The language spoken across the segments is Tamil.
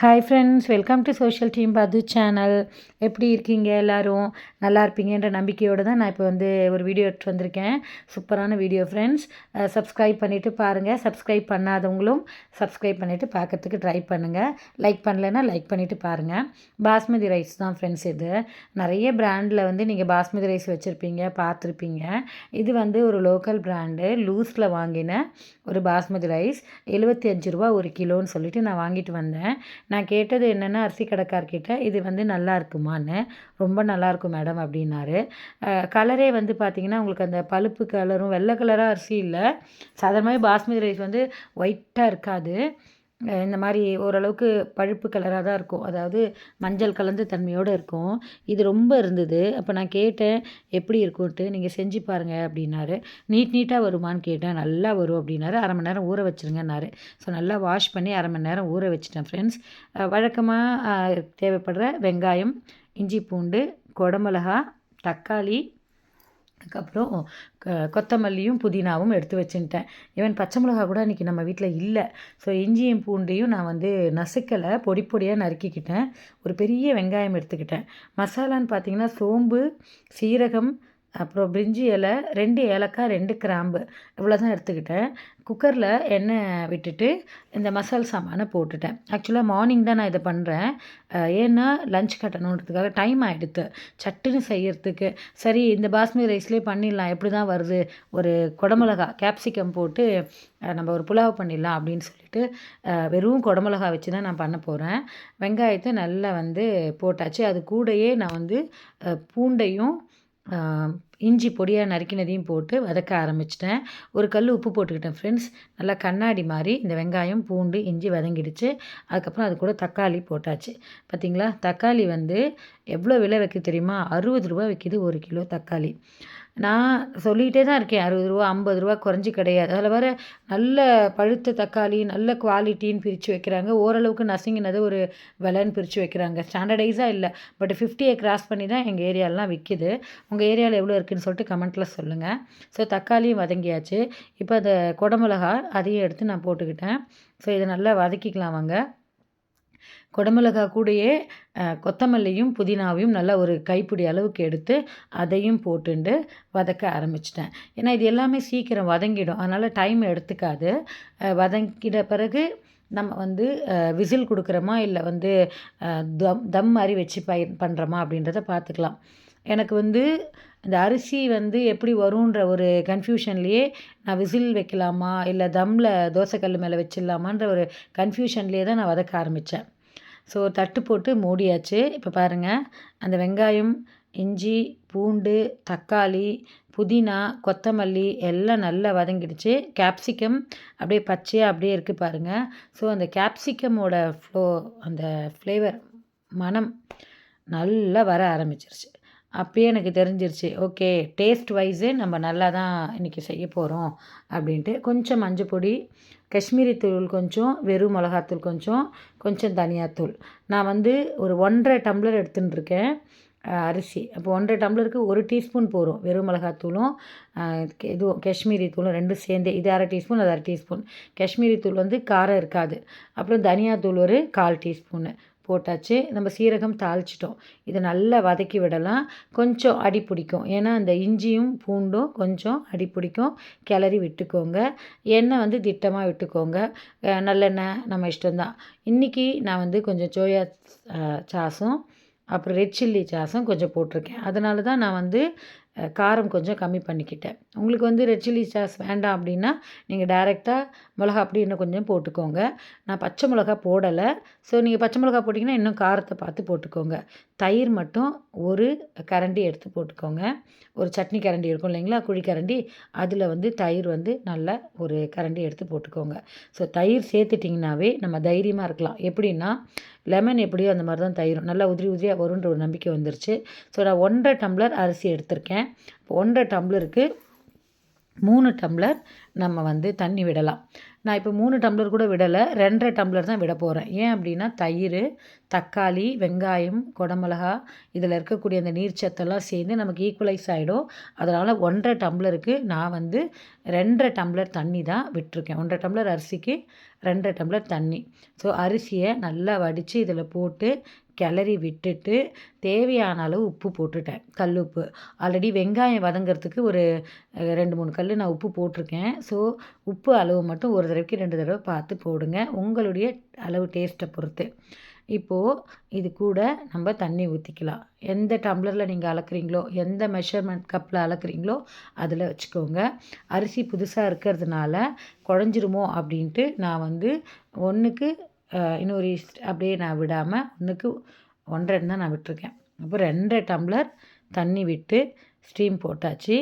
Hi friends welcome to social team பது சேனல் எப்படி இருக்கீங்க எல்லோரும்? நல்லா இருப்பீங்கன்ற நம்பிக்கையோடு தான் நான் இப்போ வந்து ஒரு வீடியோ எடுத்து வந்திருக்கேன். சூப்பரான வீடியோ ஃப்ரெண்ட்ஸ் சப்ஸ்கிரைப் பண்ணிவிட்டு பாருங்கள் சப்ஸ்கிரைப் பண்ணாதவங்களும் சப்ஸ்கிரைப் பண்ணிவிட்டு பார்க்கறதுக்கு ட்ரை பண்ணுங்கள் லைக் பண்ணலைன்னா லைக் பண்ணிவிட்டு பாருங்கள் பாஸ்மதி ரைஸ் தான் ஃப்ரெண்ட்ஸ் இது. நிறைய பிராண்டில் வந்து நீங்கள் பாஸ்மதி ரைஸ் வச்சுருப்பீங்க பார்த்துருப்பீங்க. இது வந்து ஒரு லோக்கல் பிராண்டு லூஸில் வாங்கின ஒரு பாஸ்மதி ரைஸ் எழுபத்தி அஞ்சு ரூபா ஒரு கிலோன்னு சொல்லிட்டு நான் வாங்கிட்டு வந்தேன். நான் கேட்டது என்னென்னா அரிசி கடைக்கார்கிட்ட இது வந்து நல்லா இருக்குமான்னு. ரொம்ப நல்லாயிருக்கும் மேடம் அப்படின்னாரு. கலரே வந்து பார்த்திங்கன்னா உங்களுக்கு அந்த பழுப்பு கலரும் வெள்ளை கலராக அரிசி இல்லை. சாதாரணமாகவே பாஸ்மதி ரைஸ் வந்து ஒயிட்டாக இருக்காது. இந்த மாதிரி ஓரளவுக்கு பழுப்பு கலராக தான் இருக்கும். அதாவது மஞ்சள் கலந்த தன்மையோடு இருக்கும். இது ரொம்ப இருந்தது. அப்போ நான் கேட்டேன் எப்படி இருக்கும்ட்டு நீங்கள் செஞ்சு பாருங்கள் அப்படின்னாரு. நீட் நீட்டாக வருமானு கேட்டேன். நல்லா வரும் அப்படின்னாரு. அரை மணி நேரம் ஊற வச்சுருங்கன்னாரு. ஸோ நல்லா வாஷ் பண்ணி அரை மணி நேரம் ஊற வச்சிட்டேன் ஃப்ரெண்ட்ஸ் வழக்கமாக தேவைப்படுற வெங்காயம் இஞ்சி பூண்டு குடமிளகா தக்காளி அதுக்கப்புறம் கொத்தமல்லியும் புதினாவும் எடுத்து வச்சுட்டேன் ஈவன் பச்சை மிளகா கூட இன்றைக்கி நம்ம வீட்டில் இல்லை. ஸோ இஞ்சியும் பூண்டையும் நான் வந்து நசுக்கலை பொடி பொடியாக நறுக்கிக்கிட்டேன். ஒரு பெரிய வெங்காயம் எடுத்துக்கிட்டேன். மசாலான்னு பார்த்தீங்கன்னா சோம்பு சீரகம் அப்புறம் பிரிஞ்சி இலை ரெண்டு ஏலக்காய் ரெண்டு கிராம்பு. இவ்வளோ தான் எடுத்துக்கிட்டேன். குக்கரில் எண்ணெய் விட்டுட்டு இந்த மசால் சாமானை போட்டுட்டேன். ஆக்சுவலாக மார்னிங் தான் நான் இதை பண்ணுறேன் ஏன்னா லஞ்ச் கட்டணுன்றதுக்காக டைம் ஆகிடுது சட்டுன்னு செய்யறதுக்கு. சரி இந்த பாஸ்மதி ரைஸ்லேயே பண்ணிடலாம். எப்படி தான் வருது? ஒரு குடமிளகா கேப்சிகம் போட்டு நம்ம ஒரு புலாவ் பண்ணிடலாம் அப்படின்னு சொல்லிட்டு வெறும் குடமிளகா வச்சு தான் நான் பண்ண போகிறேன் வெங்காயத்தை நல்லா வந்து போட்டாச்சு. அது கூடயே நான் வந்து பூண்டையும் இஞ்சி பொடியாக நறுக்கினதையும் போட்டு வதக்க ஆரம்பிச்சிட்டேன். ஒரு கல் உப்பு போட்டுக்கிட்டேன் ஃப்ரெண்ட்ஸ் நல்லா கண்ணாடி மாதிரி இந்த வெங்காயம் பூண்டு இஞ்சி வதங்கிடுச்சு. அதுக்கப்புறம் அது கூட தக்காளி போட்டாச்சு. பார்த்திங்களா தக்காளி வந்து எவ்வளோ விலை வைக்க தெரியுமா? அறுபது ரூபா விற்கிது ஒரு கிலோ தக்காளி. நான் சொல்லிகிட்டே தான் இருக்கேன். அறுபது ரூபா ஐம்பது ரூபா குறைஞ்சி கிடையாது. அதில் வர நல்ல பழுத்த தக்காளி நல்ல குவாலிட்டின்னு பிரித்து வைக்கிறாங்க. ஓரளவுக்கு நசுங்கினது ஒரு விலைன்னு பிரித்து வைக்கிறாங்க. ஸ்டாண்டர்டைஸாக இல்லை. பட் ஃபிஃப்டியை கிராஸ் பண்ணி தான் எங்கள் ஏரியாலெலாம் விற்கிது உங்கள் ஏரியாவில் எவ்வளோ இருக்குதுன்னு சொல்லிட்டு கமெண்ட்டில் சொல்லுங்கள் ஸோ தக்காளியும் வதங்கியாச்சு. இப்போ அந்த குடமிளகா அதையும் எடுத்து நான் போட்டுக்கிட்டேன். ஸோ இதை நல்லா வதக்கிக்கலாம் வாங்க. குடமிளகா கூடயே கொத்தமல்லியும் புதினாவையும் நல்லா ஒரு கைப்பிடி அளவுக்கு எடுத்து அதையும் போட்டுண்டு வதக்க ஆரம்பிச்சிட்டேன். ஏன்னா இது எல்லாமே சீக்கிரம் வதங்கிடும். அதனால் டைம் எடுத்துக்காது. வதங்கிட பிறகு நம்ம வந்து விசில் கொடுக்குறோமா? இல்லை வந்து தம் தம் மாதிரி வச்சு பய பண்ணுறோமா அப்படின்றத பார்த்துக்கலாம். எனக்கு வந்து இந்த அரிசி வந்து எப்படி வரும்ன்ற ஒரு கன்ஃபியூஷன்லேயே நான் விசில் வைக்கலாமா? இல்லை தம்மில் தோசைக்கல் மேலே வச்சிடலாமான்ற ஒரு கன்ஃபியூஷன்லேயே தான் நான் வதக்க ஆரம்பித்தேன் ஸோ தட்டு போட்டு மூடியாச்சு. இப்போ பாருங்கள் அந்த வெங்காயம் இஞ்சி பூண்டு தக்காளி புதினா கொத்தமல்லி எல்லாம் நல்லா வதங்கிடுச்சு. கேப்சிகம் அப்படியே பச்சையாக அப்படியே இருக்குது பாருங்கள் ஸோ அந்த கேப்சிகமோட ஃப்ளோ அந்த ஃப்ளேவர் மனம் நல்லா வர ஆரம்பிச்சிருச்சு. அப்பயே எனக்கு தெரிஞ்சிருச்சு ஓகே டேஸ்ட் வைஸு நம்ம நல்லா தான் இன்றைக்கி செய்ய போகிறோம் அப்படின்ட்டு. கொஞ்சம் மஞ்சள் பொடி காஷ்மீரி தூள் கொஞ்சம் வெறும் மிளகாத்தூள் கொஞ்சம் கொஞ்சம் தனியாத்தூள். நான் வந்து ஒரு ஒன்றரை டம்ளர் எடுத்துட்டுருக்கேன் அரிசி. அப்போ ஒன்றரை டம்ளருக்கு ஒரு டீஸ்பூன் போகிறோம் வெறும் மிளகாத்தூளும் இதுவும் காஷ்மீரி தூளும் ரெண்டும் சேர்ந்து இது அரை டீஸ்பூன் அது அரை டீஸ்பூன். காஷ்மீரி தூள் வந்து காரம் இருக்காது. அப்புறம் தனியாத்தூள் ஒரு கால் டீஸ்பூனு. போட்டாச்சு. நம்ம சீரகம் தாளிச்சிட்டோம். இதை நல்லா வதக்கி விடலாம். கொஞ்சம் அடி பிடிக்கும். ஏன்னா அந்த இஞ்சியும் பூண்டும் கொஞ்சம் அடி பிடிக்கும். கிளறி விட்டுக்கோங்க. எண்ணெய் வந்து திட்டமாக விட்டுக்கோங்க. நல்லெண்ணெய் நம்ம இஷ்டம்தான். இன்றைக்கி நான் வந்து கொஞ்சம் சோயா சாஸும் அப்புறம் ரெட் சில்லி சாஸும் கொஞ்சம் போட்டிருக்கேன். அதனால தான் நான் வந்து காரம் கொஞ்சம் கம்மி பண்ணிக்கிட்டேன். உங்களுக்கு வந்து ரெட் சில்லி சாஸ் வேண்டாம் அப்படின்னா நீங்கள் டேரெக்டாக மிளகா அப்படி இன்னும் கொஞ்சம் போட்டுக்கோங்க. நான் பச்சை மிளகா போடலை. ஸோ நீங்கள் பச்சை மிளகா போட்டிங்கன்னா இன்னும் காரத்தை பார்த்து போட்டுக்கோங்க. தயிர் மட்டும் ஒரு கரண்டி எடுத்து போட்டுக்கோங்க. ஒரு சட்னி கரண்டி இருக்கும் இல்லைங்களா? குழி கரண்டி. அதில் வந்து தயிர் வந்து நல்ல ஒரு கரண்டி எடுத்து போட்டுக்கோங்க. ஸோ தயிர் சேர்த்துட்டிங்கனாவே நம்ம தைரியமாக இருக்கலாம். எப்படின்னா லெமன் எப்படியோ அந்த மாதிரி தான் தயிரும். நல்லா உதிரி உதிரியாக வருன்ற ஒரு நம்பிக்கை வந்துருச்சு. ஸோ நான் ஒன்றரை டம்ளர் அரிசி எடுத்திருக்கேன். ஒன்றரை டம்ளருக்கு மூணு டம்ளர் நம்ம வந்து தண்ணி விடலாம். நான் இப்போ மூணு டம்ளர் கூட விடலை ரெண்டரை டம்ளர் தான் விட போகிறேன் ஏன் அப்படின்னா தயிர் தக்காளி வெங்காயம் குடமிளகா இதில் இருக்கக்கூடிய அந்த நீர்ச்சத்தெல்லாம் சேர்ந்து நமக்கு ஈக்குவலைஸ் ஆகிடும் அதனால் ஒன்றரை டம்ளருக்கு நான் வந்து ரெண்டரை டம்ளர் தண்ணி தான் விட்டுருக்கேன். ஒன்றரை டம்ளர் அரிசிக்கு ரெண்டரை டம்ளர் தண்ணி. ஸோ அரிசியை நல்லா வடித்து இதில் போட்டு கிளறி விட்டுட்டு தேவையான அளவு உப்பு போட்டுட்டேன். கல் உப்பு. ஆல்ரெடி வெங்காயம் வதங்கிறதுக்கு ஒரு ரெண்டு மூணு கல் நான் உப்பு போட்டிருக்கேன். ஸோ உப்பு அளவு மட்டும் ஒரு தடவைக்கு ரெண்டு தடவை பார்த்து போடுங்க. உங்களுடைய அளவு டேஸ்ட்டை பொறுத்து. இப்போது இது கூட நம்ம தண்ணி ஊற்றிக்கலாம் எந்த டம்ளரில் நீங்கள் அளக்குறீங்களோ எந்த மெஷர்மெண்ட் கப்பில் அளக்குறீங்களோ அதில் வச்சுக்கோங்க. அரிசி புதுசாக இருக்கிறதுனால குழஞ்சிருமோ அப்படின்ட்டு நான் வந்து ஒன்றுக்கு இன்னொரு அப்படியே நான் விடாமல் ஒன்றுக்கு ஒன்றரை தான் நான் விட்டுருக்கேன். அப்போ ரெண்டரை டம்ளர் தண்ணி விட்டு ஸ்டீம் போட்டாச்சு.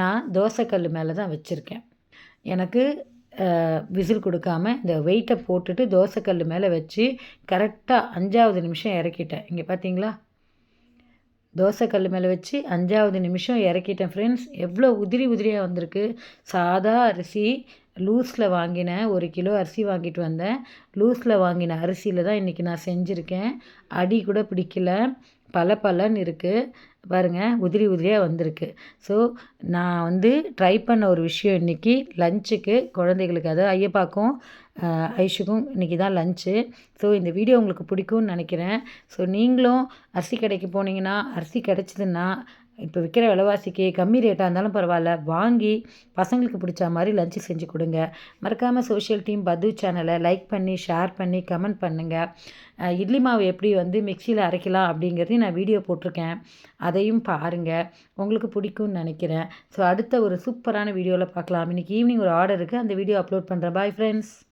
நான் தோசைக்கல் மேலே தான் வச்சுருக்கேன். எனக்கு விசில் கொடுக்காம இந்த வெயிட்டை போட்டுட்டு தோசைக்கல் மேலே வச்சு கரெக்டாக அஞ்சாவது நிமிஷம் இறக்கிட்டேன். இங்கே பார்த்தீங்களா தோசைக்கல் மேலே வச்சு அஞ்சாவது நிமிஷம் இறக்கிட்டேன் ஃப்ரெண்ட்ஸ் எவ்வளோ உதிரி உதிரியாக வந்திருக்கு. சாதா அரிசி லூஸில் வாங்கினேன் ஒரு கிலோ அரிசி வாங்கிட்டு வந்தேன். லூஸில் வாங்கின அரிசியில் தான் இன்றைக்கி நான் செஞ்சுருக்கேன். அடி கூட பிடிக்கல. பல பலன் இருக்குது பாருங்கள் உதிரி உதிரியாக வந்திருக்கு. ஸோ நான் வந்து ட்ரை பண்ண ஒரு விஷயம் இன்றைக்கி லஞ்சுக்கு குழந்தைகளுக்கு அதாவது ஐயப்பாக்கும் ஐஷுக்கும் இன்றைக்கி தான் லஞ்சு ஸோ இந்த வீடியோ உங்களுக்கு பிடிக்கும்னு நினைக்கிறேன். ஸோ நீங்களும் அரிசி கடைக்கு போனீங்கன்னா அரிசி கிடச்சிதுன்னா இப்போ விற்கிற விலைவாசிக்கு கம்மி ரேட்டாக இருந்தாலும் பரவாயில்ல. வாங்கி பசங்களுக்கு பிடிச்ச மாதிரி லஞ்சு செஞ்சு கொடுங்க. மறக்காமல் சோஷியல் டீம் பது சேனலை லைக் பண்ணி ஷேர் பண்ணி கமெண்ட் பண்ணுங்கள் இட்லி மாவு எப்படி வந்து மிக்சியில் அரைக்கலாம் அப்படிங்கிறதையும் நான் வீடியோ போட்டிருக்கேன். அதையும் பாருங்கள் உங்களுக்கு பிடிக்கும்னு நினைக்கிறேன். ஸோ அடுத்த ஒரு சூப்பரான வீடியோவில் பார்க்கலாம். இன்றைக்கி ஈவினிங் ஒரு ஆர்டர் இருக்குது அந்த வீடியோ அப்லோட் பண்ணுறேன் பாய் ஃப்ரெண்ட்ஸ்